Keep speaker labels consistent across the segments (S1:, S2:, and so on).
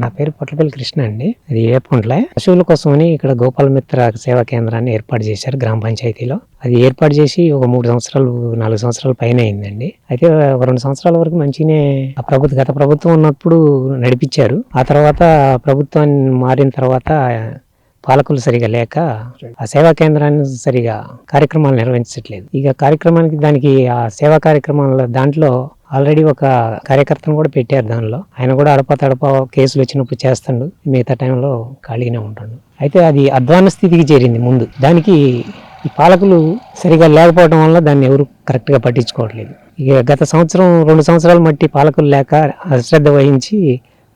S1: నా పేరు పొట్లపల్లి కృష్ణ అండి. అది ఏపుంట్లే పశువుల కోసమని ఇక్కడ గోపాలమిత్ర సేవా కేంద్రాన్ని ఏర్పాటు చేశారు గ్రామ పంచాయతీలో. అది ఏర్పాటు చేసి ఒక మూడు సంవత్సరాలు నాలుగు సంవత్సరాల పైన అయిందండి. అయితే ఒక రెండు సంవత్సరాల వరకు మంచిగానే ఆ ప్రభుత్వ గత ప్రభుత్వం ఉన్నప్పుడు నడిపించారు. ఆ తర్వాత ప్రభుత్వాన్ని మారిన తర్వాత పాలకులు సరిగా లేక ఆ సేవా కేంద్రాన్ని సరిగా కార్యక్రమాలు నిర్వహించట్లేదు. ఇక కార్యక్రమానికి దానికి ఆ సేవా కార్యక్రమాల దాంట్లో ఆల్రెడీ ఒక కార్యకర్తను కూడా పెట్టారు దానిలో. ఆయన కూడా అడప తడప కేసులు వచ్చినప్పుడు చేస్తాడు. మిగతా టైంలో ఖాళీగానే ఉంటాడు. అయితే అది అధ్వాన స్థితికి చేరింది ముందు. దానికి ఈ పాలకులు సరిగా లేకపోవడం వల్ల దాన్ని ఎవరు కరెక్ట్గా పట్టించుకోవట్లేదు. ఇక గత సంవత్సరం రెండు సంవత్సరాలు మట్టి పాలకులు లేక అశ్రద్ధ వహించి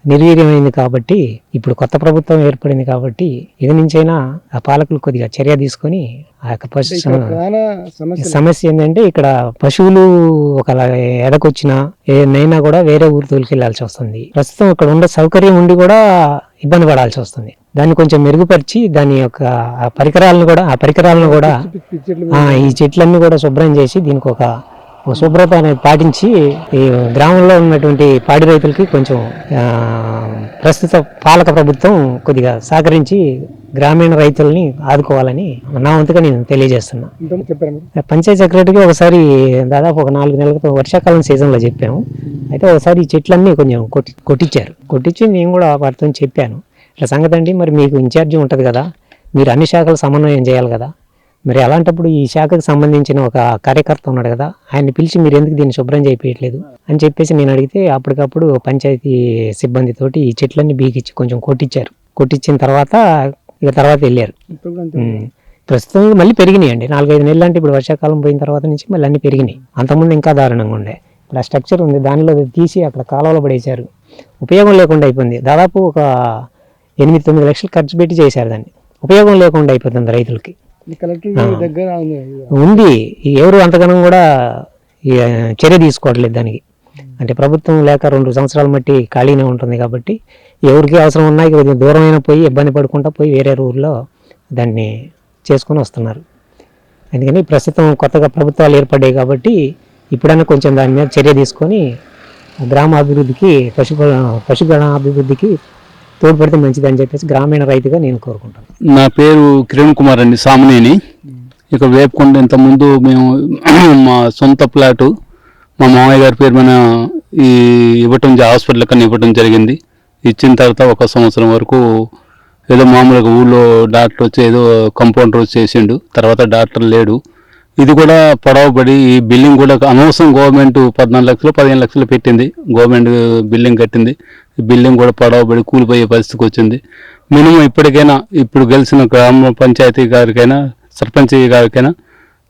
S1: నిర్వీర్యమైంది కాబట్టి ఇప్పుడు కొత్త ప్రభుత్వం ఏర్పడింది కాబట్టి ఇక నుంచైనా ఆ పాలకులు కొద్దిగా చర్య తీసుకొని ఆ యొక్క పశు
S2: సమస్య
S1: ఏంటంటే ఇక్కడ పశువులు ఒక ఎదకొచ్చినా ఏనైనా కూడా వేరే ఊరు తోలికెళ్ళాల్సి వస్తుంది. ప్రస్తుతం ఇక్కడ ఉన్న సౌకర్యం ఉండి కూడా ఇబ్బంది పడాల్సి వస్తుంది. దాన్ని కొంచెం మెరుగుపరిచి దాని యొక్క ఆ పరికరాలను కూడా ఆ పరికరాలను కూడా ఈ చెట్లన్నీ కూడా శుభ్రం చేసి దీనికి ఒక శుభ్రత అనేది పాటించి ఈ గ్రామంలో ఉన్నటువంటి పాడి రైతులకి కొంచెం ప్రస్తుత పాలక ప్రభుత్వం కొద్దిగా సహకరించి గ్రామీణ రైతుల్ని ఆదుకోవాలని నా వంతుగా నేను తెలియజేస్తున్నా. పంచాయతీ సెక్రటరీకి ఒకసారి దాదాపు ఒక నాలుగు నెలల వర్షాకాలం సీజన్లో చెప్పాము. అయితే ఒకసారి ఈ చెట్లన్నీ కొంచెం కొట్టి కొట్టించారు కొట్టించి నేను కూడా వాటితో చెప్పాను. ఇట్లా సంగతి అండి మరి మీకు ఇన్ఛార్జి ఉంటుంది కదా మీరు అన్ని శాఖలు సమన్వయం చేయాలి కదా మరి అలాంటప్పుడు ఈ శాఖకు సంబంధించిన ఒక కార్యకర్త ఉన్నాడు కదా ఆయన్ని పిలిచి మీరు ఎందుకు దీన్ని శుభ్రం చేయించట్లేదు అని చెప్పేసి నేను అడిగితే అప్పటికప్పుడు పంచాయతీ సిబ్బందితోటి ఈ చెట్లన్నీ బీకిచ్చి కొంచెం కొట్టించారు కొట్టించిన తర్వాత ఇక తర్వాత వెళ్ళారు. ప్రస్తుతం మళ్ళీ పెరిగినాయి నాలుగైదు నెలలు అంటే ఇప్పుడు వర్షాకాలం పోయిన తర్వాత నుంచి మళ్ళీ అన్ని పెరిగినాయి. అంతకుముందు ఇంకా దారుణంగా ఉండే. ఇప్పుడు ఆ స్ట్రక్చర్ ఉంది. దానిలో తీసి అక్కడ కాలువలో పడేశారు. ఉపయోగం లేకుండా అయిపోయింది. దాదాపు ఒక ఎనిమిది తొమ్మిది లక్షలు ఖర్చు పెట్టి చేశారు దాన్ని. ఉపయోగం లేకుండా అయిపోతుంది రైతులకి.
S2: కలెక్టర్ దగ్గర ఉంది.
S1: ఎవరు అంతగానం కూడా చర్య తీసుకోవట్లేదు దానికి. అంటే ప్రభుత్వం లేక రెండు సంవత్సరాల మట్టి ఖాళీనే ఉంటుంది కాబట్టి ఎవరికి అవసరం ఉన్నా కొంచెం దూరమైన పోయి ఇబ్బంది పడుకుంటా పోయి వేరే ఊర్లో దాన్ని చేసుకొని వస్తున్నారు. అందుకని ప్రస్తుతం కొత్తగా ప్రభుత్వాలు ఏర్పడ్డాయి కాబట్టి ఇప్పుడైనా కొంచెం దాని మీద చర్య తీసుకొని గ్రామ అభివృద్ధికి పశుగణ పశుగణ అభివృద్ధికి తోడ్పడితే మంచిదని చెప్పేసి గ్రామీణ రైతుగా నేను కోరుకుంటాను.
S3: నా పేరు కిరణ్ కుమార్ అండి సామనేని. ఇక వేపుకొండ ఇంతకుముందు మేము మా సొంత ప్లాటు మా మామయ్య గారి పేరు మన ఈ ఇవ్వటం జ- హాస్పిటల్ కన్నా ఇవ్వటం జరిగింది. ఇచ్చిన తర్వాత ఒక సంవత్సరం వరకు ఏదో మామూలుగా ఊళ్ళో డాక్టర్ వచ్చి ఏదో కంపౌండర్ వచ్చి చేసిండు తర్వాత డాక్టర్ లేడు. ఇది కూడా పొడవబడి ఈ బిల్డింగ్ కూడా అనవసరం గవర్నమెంట్ పద్నాలుగు లక్షలు పదిహేను లక్షలు పెట్టింది. గవర్నమెంట్ బిల్డింగ్ కట్టింది. బిల్డింగ్ కూడా పడవబడి కూలిపోయే పరిస్థితికి వచ్చింది. మినిమం ఇప్పటికైనా ఇప్పుడు గెలిచిన గ్రామ పంచాయతీ గారికైనా సర్పంచ్ గారికైనా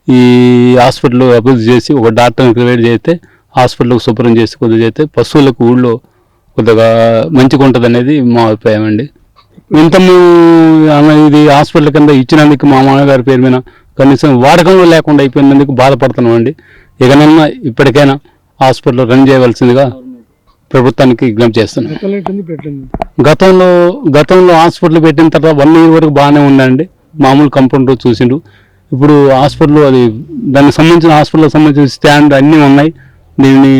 S3: ఈ హాస్పిటల్ అభివృద్ధి చేసి ఒక డాక్టర్ని క్రియేట్ చేస్తే హాస్పిటల్కి శుభ్రం చేసి కొద్దిగా చేస్తే పశువులకు ఊళ్ళో కొద్దిగా మంచిగా ఉంటుంది అనేది మా అభిప్రాయం అండి. ఇంత ఇది హాస్పిటల్ కింద ఇచ్చినందుకు మా మామగారి పేరు మీద కనీసం వాడకంలో లేకుండా అయిపోయినందుకు బాధపడుతున్నాం అండి ఇకనన్నా ఇప్పటికైనా హాస్పిటల్ రన్ చేయవలసిందిగా ప్రభుత్వానికి విజ్ఞప్తి చేస్తున్నాం.
S2: గతంలో
S3: గతంలో హాస్పిటల్ పెట్టిన తర్వాత వన్ ఇయర్ వరకు బాగానే ఉందండి. మామూలు కంపౌండర్ చూసిండు ఇప్పుడు హాస్పిటల్ అది దానికి సంబంధించిన హాస్పిటల్కి సంబంధించిన స్టాండ్ అన్నీ ఉన్నాయి. దీన్ని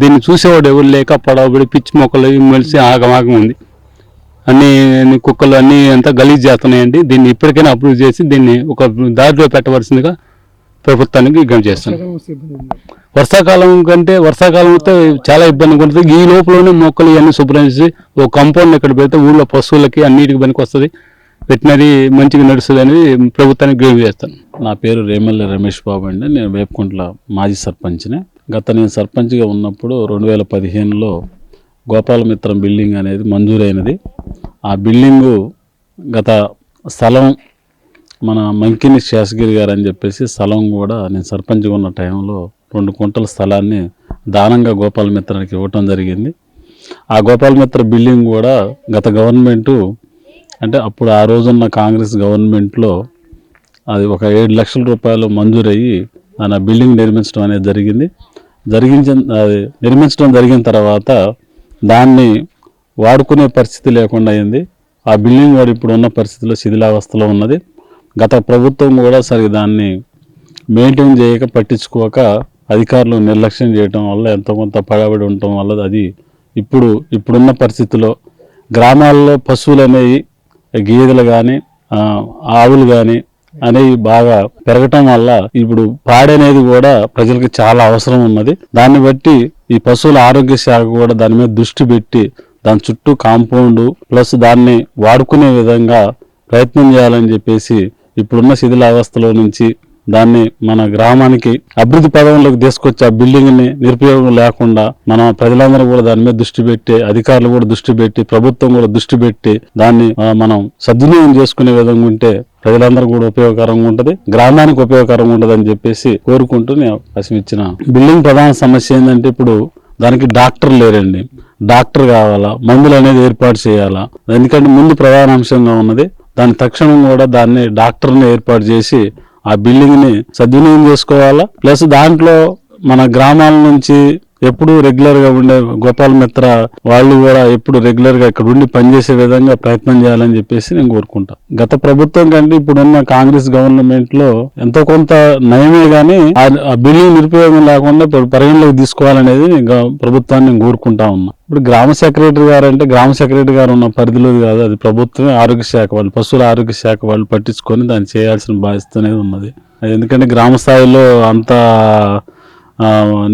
S3: దీన్ని చూసేవాడు ఎవరు లేక పడవబడి పిచ్చి మొక్కలు మెలిసి ఆగమాగం ఉంది. అన్ని అన్ని కుక్కలు అన్ని అంతా గలీజ్ చేస్తున్నాయండి. దీన్ని ఇప్పటికైనా అప్రూవ్ చేసి దీన్ని ఒక దారిలో పెట్టవలసిందిగా ప్రభుత్వానికి విజ్ఞప్తి చేస్తున్నాం. వర్షాకాలం కంటే వర్షాకాలం అయితే చాలా ఇబ్బందిగా ఉంటుంది. ఈ లోపలనే మొక్కలు ఇవన్నీ శుభ్రం చేసి ఒక కాంపౌండ్ ఇక్కడ పెడితే ఊళ్ళో పశువులకి అన్నిటికి పనికి వస్తుంది. వెటనరీ మంచిగా నడుస్తుంది అనేది ప్రభుత్వానికి గ్రేవ్ చేస్తాను.
S4: నా పేరు రేమల్లి రమేష్ బాబు అండి. నేను వేపకుంట్ల మాజీ సర్పంచ్ని. గత నేను సర్పంచ్గా ఉన్నప్పుడు రెండు వేల పదిహేనులో గోపాలమిత్రం బిల్డింగ్ అనేది మంజూరైనది. ఆ బిల్డింగు గత స్థలం మన మంకిని శేషగిరి గారు అని చెప్పేసి స్థలం కూడా నేను సర్పంచ్గా ఉన్న టైంలో రెండు కుంటల స్థలాన్ని దానంగా గోపాలమిత్రానికి ఇవ్వటం జరిగింది. ఆ గోపాలమిత్ర బిల్డింగ్ కూడా గత గవర్నమెంటు అంటే అప్పుడు ఆ రోజున్న కాంగ్రెస్ గవర్నమెంట్లో అది ఒక ఏడు లక్షల రూపాయలు మంజూరయ్యి ఆయన బిల్డింగ్ నిర్మించడం అనేది జరిగింది. జరిగించిన అది నిర్మించడం జరిగిన తర్వాత దాన్ని వాడుకునే పరిస్థితి లేకుండా అయింది. ఆ బిల్డింగ్ వాడు ఇప్పుడు ఉన్న పరిస్థితిలో శిథిలావస్థలో ఉన్నది. గత ప్రభుత్వం కూడా సరిగ్గా దాన్ని మెయింటైన్ చేయక పట్టించుకోక అధికారులు నిర్లక్ష్యం చేయటం వల్ల ఎంతో కొంత పడబడి ఉండటం వల్ల అది ఇప్పుడు ఇప్పుడున్న పరిస్థితిలో గ్రామాల్లో పశువులు అనేవి గేదెలు కానీ ఆవులు కానీ అనేవి బాగా పెరగటం వల్ల ఇప్పుడు పాడనేది కూడా ప్రజలకు చాలా అవసరం ఉన్నది. దాన్ని బట్టి ఈ పశువుల ఆరోగ్య శాఖ కూడా దాని మీద దృష్టి పెట్టి దాని చుట్టూ కాంపౌండ్ ప్లస్ దాన్ని వాడుకునే విధంగా ప్రయత్నం చేయాలని చెప్పేసి ఇప్పుడున్న శిథిలావస్థలో నుంచి దాన్ని మన గ్రామానికి అభివృద్ధి పదంలోకి తీసుకొచ్చి ఆ బిల్డింగ్ని నిరుపయోగం లేకుండా మన ప్రజలందరూ కూడా దాని మీద దృష్టి పెట్టి అధికారులు కూడా దృష్టి పెట్టి ప్రభుత్వం కూడా దృష్టి పెట్టి దాన్ని మనం సద్వినియోగం చేసుకునే విధంగా ఉంటే ప్రజలందరూ కూడా ఉపయోగకరంగా ఉంటది గ్రామానికి ఉపయోగకరంగా ఉంటది అని చెప్పేసి కోరుకుంటూ నేను అవకాశం ఇచ్చిన. బిల్డింగ్ ప్రధాన సమస్య ఏంటంటే ఇప్పుడు దానికి డాక్టర్ లేరండి. డాక్టర్ కావాలా? మందులు అనేది ఏర్పాటు చేయాలా? ఎందుకంటే ముందు ప్రధాన అంశంగా ఉన్నది దాని తక్షణం కూడా దాన్ని డాక్టర్ని ఏర్పాటు చేసి ఆ బిల్డింగ్ని సద్వినియోగం చేసుకోవాలా? ప్లస్ దాంట్లో మన గ్రామాల నుంచి ఎప్పుడు రెగ్యులర్గా ఉండే గోపాల్ మిత్ర వాళ్ళు కూడా ఎప్పుడు రెగ్యులర్గా ఇక్కడ ఉండి పనిచేసే విధంగా ప్రయత్నం చేయాలని చెప్పేసి నేను కోరుకుంటా. గత ప్రభుత్వం కంటే ఇప్పుడున్న కాంగ్రెస్ గవర్నమెంట్లో ఎంతో కొంత నయమే గానీ ఆ- ఆ బిల్డింగ్ నిరుపయోగం లేకుండా పరిగణలోకి తీసుకోవాలనేది గ- ప్రభుత్వాన్ని నేను కోరుకుంటా ఉన్నా. ఇప్పుడు గ్రామ సెక్రటరీ గారు అంటే గ్రామ సెక్రటరీ గారు ఉన్న పరిధిలో కాదు అది ప్రభుత్వమే. ఆరోగ్య శాఖ వాళ్ళు పశువుల ఆరోగ్య శాఖ వాళ్ళు పట్టించుకొని దాన్ని చేయాల్సిన బాధ్యత అనేది ఉన్నది. అది ఎందుకంటే గ్రామ స్థాయిలో అంత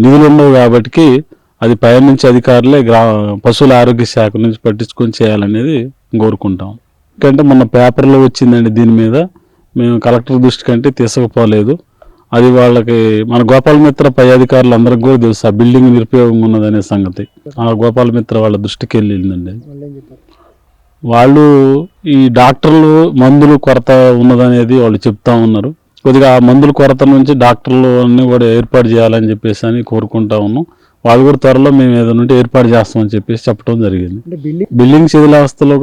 S4: నిధులు ఉండవు కాబట్టి అది పయనించే అధికారులే గ్రా పశువుల ఆరోగ్య శాఖ నుంచి పట్టించుకొని చేయాలనేది కోరుకుంటాం. ఎందుకంటే మొన్న పేపర్లో వచ్చిందండి దీని మీద. మేము కలెక్టర్ దృష్టి కంటే తీసుకుపోలేదు. అది వాళ్ళకి మన గోపాల మిత్ర పై అధికారులు అందరికి కూడా తెలుసు. ఆ బిల్డింగ్ నిరుపయోగంగా ఉన్నదనే సంగతి. ఆ గోపాల మిత్ర వాళ్ళ దృష్టికి వెళ్ళిందండి.
S2: వాళ్ళు
S4: ఈ డాక్టర్లు మందులు కొరత ఉన్నదనేది వాళ్ళు చెప్తా ఉన్నారు. కొద్దిగా ఆ మందుల కొరత నుంచి డాక్టర్లు అన్ని కూడా ఏర్పాటు చేయాలని చెప్పేసి అని కోరుకుంటా ఉన్నాం. వాళ్ళు కూడా త్వరలో మేము ఏదైనా ఉంటే ఏర్పాటు చేస్తామని చెప్పేసి చెప్పడం జరిగింది.
S2: బిల్డింగ్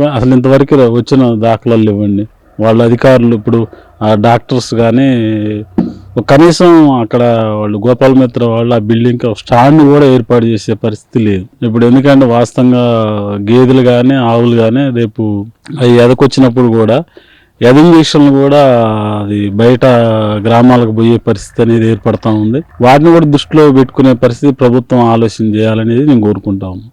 S4: గా- అసలు ఇంతవరకు వచ్చిన దాఖలాలు ఇవ్వండి వాళ్ళ అధికారులు ఇప్పుడు ఆ డాక్టర్స్ కానీ కనీసం అక్కడ వాళ్ళు గోపాల్ మిత్ర వాళ్ళు ఆ బిల్డింగ్ స్టాండ్ కూడా ఏర్పాటు చేసే పరిస్థితి లేదు. ఇప్పుడు ఎందుకంటే వాస్తవంగా గేదెలు కానీ ఆవులు కానీ రేపు అవి ఎదకొచ్చినప్పుడు కూడా ఎద కూడా అది బయట గ్రామాలకు పోయే పరిస్థితి అనేది ఏర్పడతా ఉంది. వాటిని కూడా దృష్టిలో పెట్టుకునే పరిస్థితి ప్రభుత్వం ఆలోచన చేయాలనేది నేను కోరుకుంటా ఉన్నాను.